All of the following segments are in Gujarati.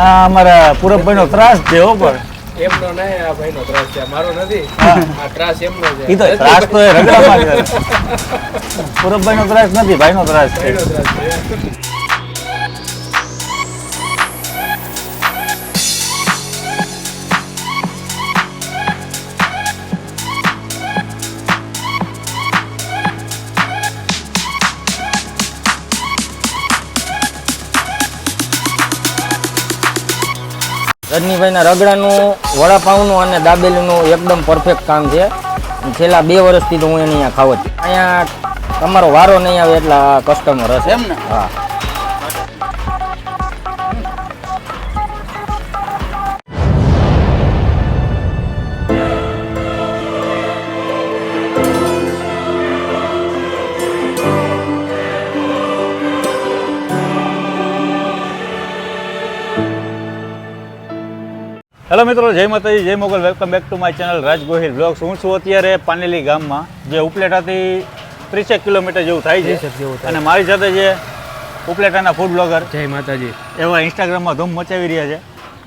આ અમારા પૂરબભાઈનો ત્રાસ છે હો પણ. એમનો નહીં આ ભાઈનો ત્રાસ છે મારો નથી. આ ત્રાસ એમનો છે. ઈ તો ત્રાસ તો એ રગડામાં છે પૂરબભાઈ નો ત્રાસ નથી ભાઈ નો ત્રાસ છે. ભાઈનો ત્રાસ છે. રજનીભાઈના રગડાનું વડાપાઉંનું અને દાબેલીનું એકદમ પરફેક્ટ કામ છે છેલ્લા બે વર્ષથી તો હું એને અહીંયા ખાવ જ છું. અહીંયા તમારો વારો નહીં આવે એટલા કસ્ટમર હશે એમ ને? હા હેલો મિત્રો જય માતાજી જય Mogal. Welcome back to my channel Raj Gohil blogs. હું છું અત્યારે પાનેલી ગામમાં જે ઉપલેટાથી ત્રીસેક કિલોમીટર જેવું થાય છે. અને મારી સાથે જે ઉપલેટાના ફૂડ બ્લોગર જય માતાજી. એવા ઇન્સ્ટાગ્રામમાં ધૂમ મચાવી રહ્યા છે.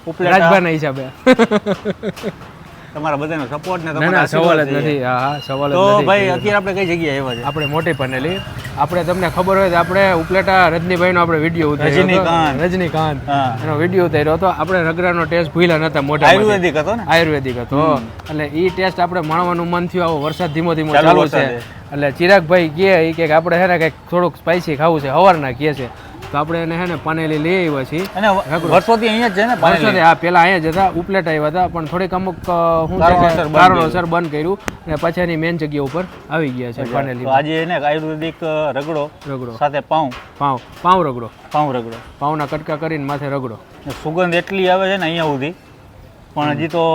ઉપલેટા હિસાબે. તમારા બધાનો સપોર્ટ ને તમારા સવાલ જ નથી. હા હા સવાલ તો ભાઈ અત્યારે આપણે કઈ જગ્યાએ આવ્યા છે? આપણે મોટી પનેલી આપણે તમને ખબર હોય તો આપણે ઉપલેટા રજનીભાઈનો આપણે વીડિયો ઉતાર્યો રજનીકાંત. રજનીકાંત. એનો વીડિયો ઉતાર્યો હતો. આપણે રગડાનો ટેસ્ટ ભૂલ્યા નતા મોટા આયુર્વેદિક હતો ને? આયુર્વેદિક હતો એટલે એ ટેસ્ટ આપણે માણવાનું મન થયું. આવો વરસાદ ધીમો ધીમો ચાલુ છે. એટલે ચિરાગભાઈ કહે કે આપણે હે ને કંઈક થોડુંક સ્પાઈસી ખાવું છે. હવારના કહે છે. તો આપણે એને હે ને પાનેલી લઈ આવ્યા છીએ. અને વર્ષોથી અહીંયા જ છે ને. વર્ષોથી હા પેલા અહીંયા જ હતા ઉપલેટ આવ્યા હતા પણ થોડીક અમુક હું કારણોસર બંધ કર્યું. અને પછી એની મેન જગ્યા ઉપર આવી ગયા છે પાનેલી આજે એને આયુર્વેદિક રગડો રગડો. સાથે પાઉં. પાઉં પાઉં રગડો. પાઉં રગડો. પાઉના કટકા કરીને માથે રગડો. સુગંધ એટલી આવે છે ને અહીંયા સુધી પણ હજી તો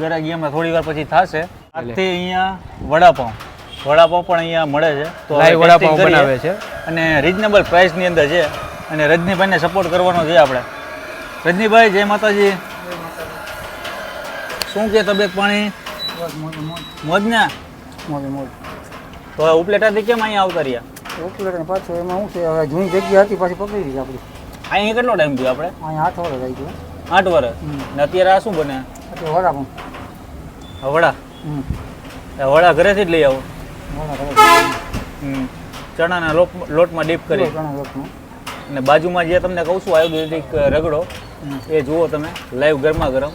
ગરાગીયામાં થોડી વાર પછી થશે. આજથી અહીંયા વડાપાઉં. વડાપાઉં પણ અહીંયા મળે છે. તો લાઈવ વડાપાવ બનાવે છે. અને રિઝનેબલ પ્રાઇસની અંદર છે. અને રજનીભાઈને સપોર્ટ કરવાનો છે આપણે. રજનીભાઈ જય માતાજી. શું કે તબિયત પાણી? મોજ ને મોજ મોજ. તો ઉપલેટાથી કેમ અહીંયા આવતા રહ્યા? ઉપલેટ પાછું એમાં શું છે? હવે જૂની જગ્યા હતી પાછી પકડી દીધી આપણી. અહીંયા કેટલો ટાઈમ થયો આપણે? અહીંયા આઠ વર્ષ આવી ગયું. આઠ વર્ષ? ને અત્યારે આ શું બને? અત્યારે વડા પણ. વડા? વડા ઘરેથી જ લઈ આવો. ચણાના લોટ લોટમાં ડીપ કરી. અને બાજુમાં જે તમને કહું છું આયુર્વેદિક રગડો એ જુઓ તમે લાઈવ ગરમા ગરમ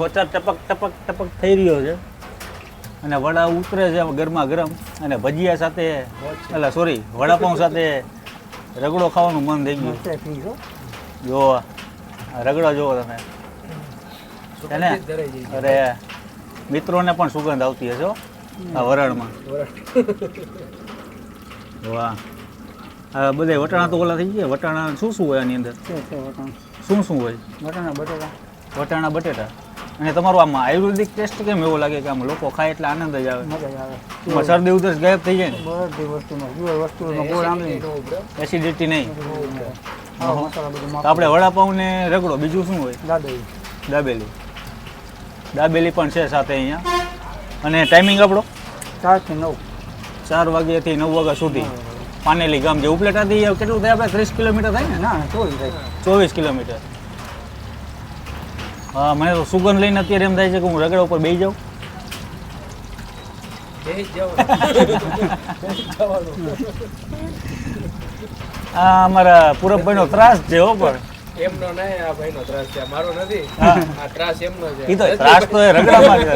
વચા ટપક ટપક ટપક થઈ રહ્યો છે. અને વડા ઉતરે છે ગરમા ગરમ અને ભજીયા સાથે એટલે સોરી વડાપાઉં સાથે રગડો ખાવાનું મન થઈ ગયું. છો રગડો જુઓ તમે. અરે મિત્રોને પણ સુગંધ આવતી હશે આ વરાળમાં. વાહ. આ બધા વટાણા તો ઓલા થઈ ગયા. વટાણા શું શું હોય આની અંદર? શું શું હોય? વટાણા બટેટા. વટાણા બટેટા. અને તમારું આમાં આયુર્વેદિક ટેસ્ટ કેમ એવો લાગે કે આમ લોકો ખાય એટલે આનંદ જ આવે? મજા આવે. શરદી ઉધરસ ગાયબ થઈ જાય ને? બધી વસ્તુમાં વસ્તુમાં કોઈ આમ નહીં. એસિડિટી નહીં આપણે વડાપાઉં ને રગડો બીજું શું હોય? દાબેલી. દાબેલી. દાબેલી પણ છે સાથે અહીંયા. અને ટાઈમિંગ આપણો? ચારથી નવ. ચાર વાગ્યાથી નવ વાગ્યા સુધી. પાનેલી ગામ જે ઉપલેટાથી કેટલું થાય? આપણે ત્રીસ કિલોમીટર થાય ને? ના ચોવીસ થાય. ચોવીસ કિલોમીટર. હા મને તો સુગંધ લઈને અત્યારે એમ થાય છે કે હું રગડા ઉપર બેસી જાઉં. આ અમારા પૂરબભાઈનો ત્રાસ છે હો પણ. એમનો નહીં આ ભાઈનો ત્રાસ છે. મારો નથી. આ ત્રાસ એમનો છે. ઈ તો ત્રાસ તો રગડામાં છે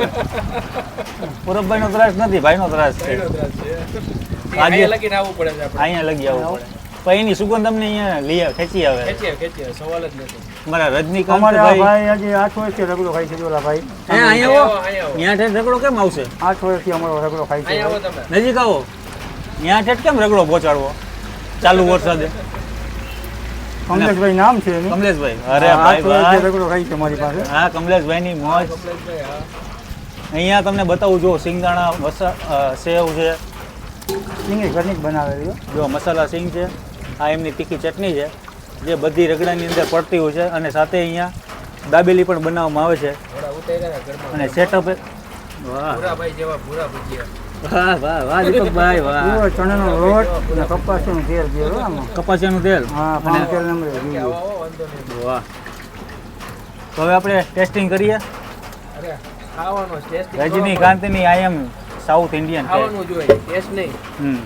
પૂરબભાઈનો ત્રાસ નથી ભાઈનો ત્રાસ છે. ભાઈનો ત્રાસ છે. આજે- લગીને આવવું પડે છે આપણે. અહીંયા લગી આવવું પડે. પણ એની સુગંધ અમને અહીંયા લઈ ખેંચી આવે. ખેંચીએ ખેંચીએ. સવાલ જ નથી. અમારા રજનીકાંત ભાઈ ભાઈ આજે આઠ વર્ષથી રગડો ખાઈ છે ઓલા ભાઈ. હે, અહીંયા આવો. અહીંયા ઠેઠ રગડો કેમ આવશે? આઠ વર્ષથી અમારો રગડો ખાય છે. અહીંયા આવો તમે. નજીક આવો. ત્યાં ઠેઠ કેમ રગડો પહોંચાડવો? ચાલુ વરસાદે. કમલેશભાઈ નામ છે એનું. કમલેશભાઈ. અરે ભાઈ ભાઈ. રગડો ખાય છે મારી પાસે. હા કમલેશભાઈની મોજ. કમલેશભાઈ, હા. અહીંયા તમને બતાવું જો સિંગદાણા મસા સેવ છે. સિંગ ઘરની બનાવેલી જો મસાલા સિંગ છે. આ એમની તીખી ચટણી છે જે બધી રગડાની અંદર પડતી હોય છે. અને સાથે અહીંયા દાબેલી પણ બનાવવામાં આવે છે. ને. અને સેટઅપ વાહ. ભૂરાભાઈ જેવા ભૂરા ભજીયા. વાહ વાહ વાહ દીપકભાઈ વાહ. ચણાનો લોટ અને કપાસનું તેલ બે કપાસિયાનું તેલ? હા અને તેલ નંબર વાહ. તો હવે આપણે ટેસ્ટિંગ કરીએ. અરે ખાવાનો આઈ એમ સાઉથ ઇન્ડિયન ખાવાનું જોઈએ ટેસ્ટ નહીં. હમ.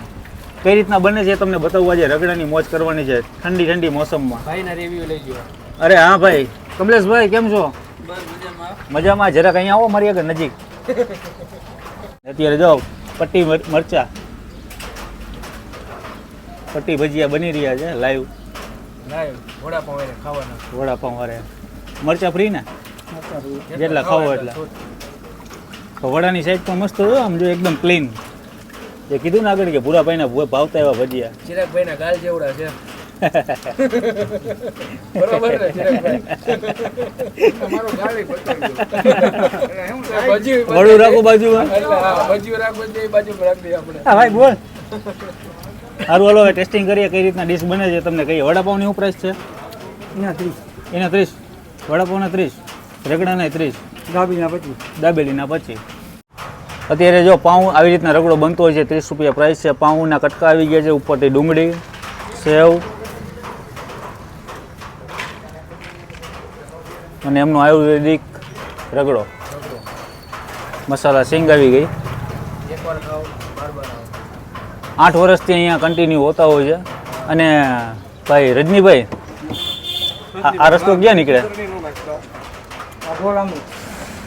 કઈ રીતના બને છે તમને બતાવવા છે રગડાની મોજ કરવાની છે ઠંડી ઠંડી મોસમમાં. ભાઈના રિવ્યુ લઈ ગયો. અરે હા ભાઈ. કમલેશભાઈ કેમ છો? મજામાં. જરાક અહીંયા આવો મારી આગળ નજીક. અત્યારે જો પટ્ટી મર- મરચા. પટ્ટી ભજીયા બની રહ્યા છે લાઈવ. લાઈવ. ખાવાના. વડાપાઉં વારે. મરચા ફ્રી ને? જેટલા ખાવો એટલા. તો વડાની સાઈડ પણ મસ્ત હોય આમ જો એકદમ ક્લીન જે કીધું ને આગળ કે ભૂરાભાઈના ભાવતા એવા ભજીયા. ચિરાગભાઈના ગાલ જેવડા છે. બરોબર વડું રાખો બાજુમાં હા, રાખો તો બાજુ રાખી આપણે. હા ભાઈ બોલ. સારું હાલો હવે ટેસ્ટિંગ કરીએ કઈ રીતના ડીશ બને છે તમને કહીએ. વડાપાઉંની શું પ્રાઇસ છે? એના ત્રીસ. એના ત્રીસ. વડાપાઉંના ત્રીસ. રગડાના ત્રીસ. દાબીના પચીસ. દાબેલીના પચીસ. અત્યારે જો પાઉં આવી રીતના રગડો બનતો હોય છે ત્રીસ રૂપિયા પ્રાઇસ છે. પાઉંના કટકા આવી ગયા છે ઉપરથી ડુંગળી સેવ અને એમનો આયુર્વેદિક રગડો. મસાલા સિંગ આવી ગઈ. આઠ વર્ષથી અહીંયા કન્ટિન્યુ હોતા હોય છે. અને ભાઈ રજનીભાઈ આ- રસ્તો ક્યાં નીકળે?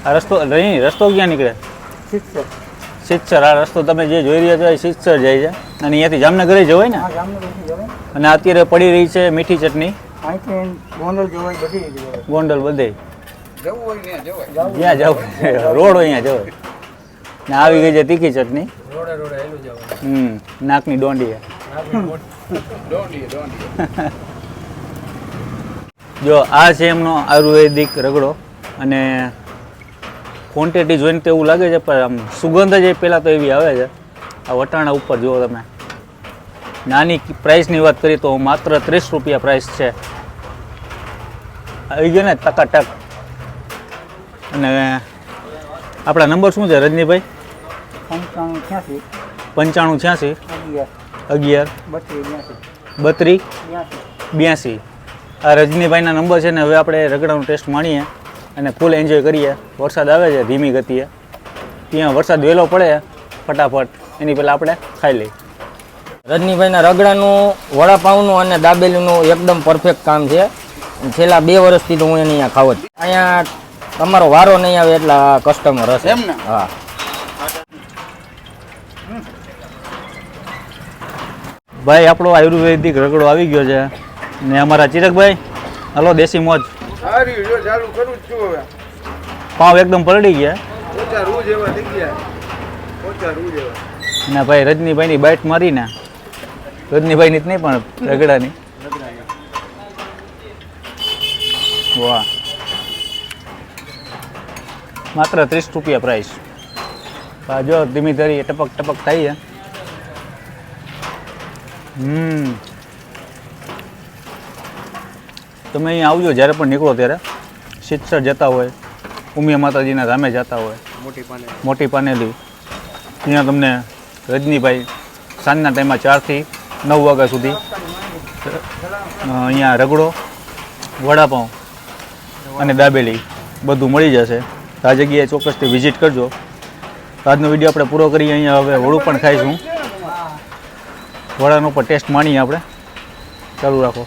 આ રસ્તો નહીં રસ્તો ક્યાં નીકળે? સિત્સર આ રસ્તો તમે જે જોઈ રહ્યા છો એ સિત્સર જાય છે. અને અહીંયાથી જામનગરે જવાય ને? અને અત્યારે પડી રહી છે મીઠી ચટણી. અહીંથી ગોંડલ જવાય બધી રીતે ગોંડલ બધે. જવું હોય ત્યાં જવાય. જ્યાં જવું રોડ હોય અહીંયા જવાય ને આવી ગઈ છે તીખી ચટણી. રોડે રોડે હેલું જવાનું. હમ નાકની દોંડીએ જો આ છે એમનો આયુર્વેદિક રગડો. અને ક્વોન્ટિટી જોઈને તો એવું લાગે છે પણ આમ સુગંધ જ પહેલાં તો એવી આવે છે. આ વટાણા ઉપર જુઓ તમે. નાની પ્રાઇસની વાત કરીએ તો માત્ર ત્રીસ રૂપિયા પ્રાઇસ છે. આવી ગયો ને ટકાટક. અને આપણા નંબર શું છે રજનીભાઈ? પંચાણું છ્યાસી. પંચાણું છ્યાસી. અગિયાર. બત્રીસ બ્યાસી. આ રજનીભાઈના નંબર છે ને હવે આપણે રગડાનું ટેસ્ટ માણીએ અને ફૂલ એન્જોય કરીએ. વરસાદ આવે છે ધીમી ગતિએ. ત્યાં વરસાદ વહેલો પડે ફટાફટ. એની પહેલાં આપણે ખાઈ લઈએ. રજનીભાઈના રગડાનું વડાપાઉંનું અને દાબેલીનું એકદમ પરફેક્ટ કામ છે. છેલ્લા બે વર્ષથી તો હું એને અહીંયા ખાવ જ અહીંયા તમારો વારો નહીં આવે એટલા કસ્ટમર હશે. એમ ને? હા. ભાઈ આપણો આયુર્વેદિક રગડો આવી ગયો છે. ને અમારા ચિરકભાઈ હલો દેશી મોજ. સારી જો ચાલુ કરું જ છું હવે. પાવ એકદમ પલડી ગયા. ના ને ભાઈ રજનીભાઈની બાઇટ મારીને. રજનીભાઈની જ નહીં પણ રગડાની. વાહ. માત્ર ત્રીસ રૂપિયા પ્રાઇસ આ જો ધીમી ધરી ટપક ટપક થાય છે. હમ. તમે અહીંયા આવજો જ્યારે પણ નીકળો ત્યારે. સિત્સર જતા હોય ઉમિયા માતાજીના ધામે જતા હોય. મોટી પાને મોટી પાનેલી ત્યાં તમને રજનીભાઈ સાંજના ટાઈમમાં ચારથી નવ વાગ્યા સુધી અ, અહીંયા રગડો વડાપાઉં અને દાબેલી બધું મળી જશે. તો આ જગ્યાએ ચોક્કસથી વિઝિટ કરજો. આજનો વીડિયો આપણે પૂરો કરીએ અહીંયા. હવે વડું પણ ખાઈશું. વડાનો પણ ટેસ્ટ માણીએ આપણે. ચાલુ રાખો.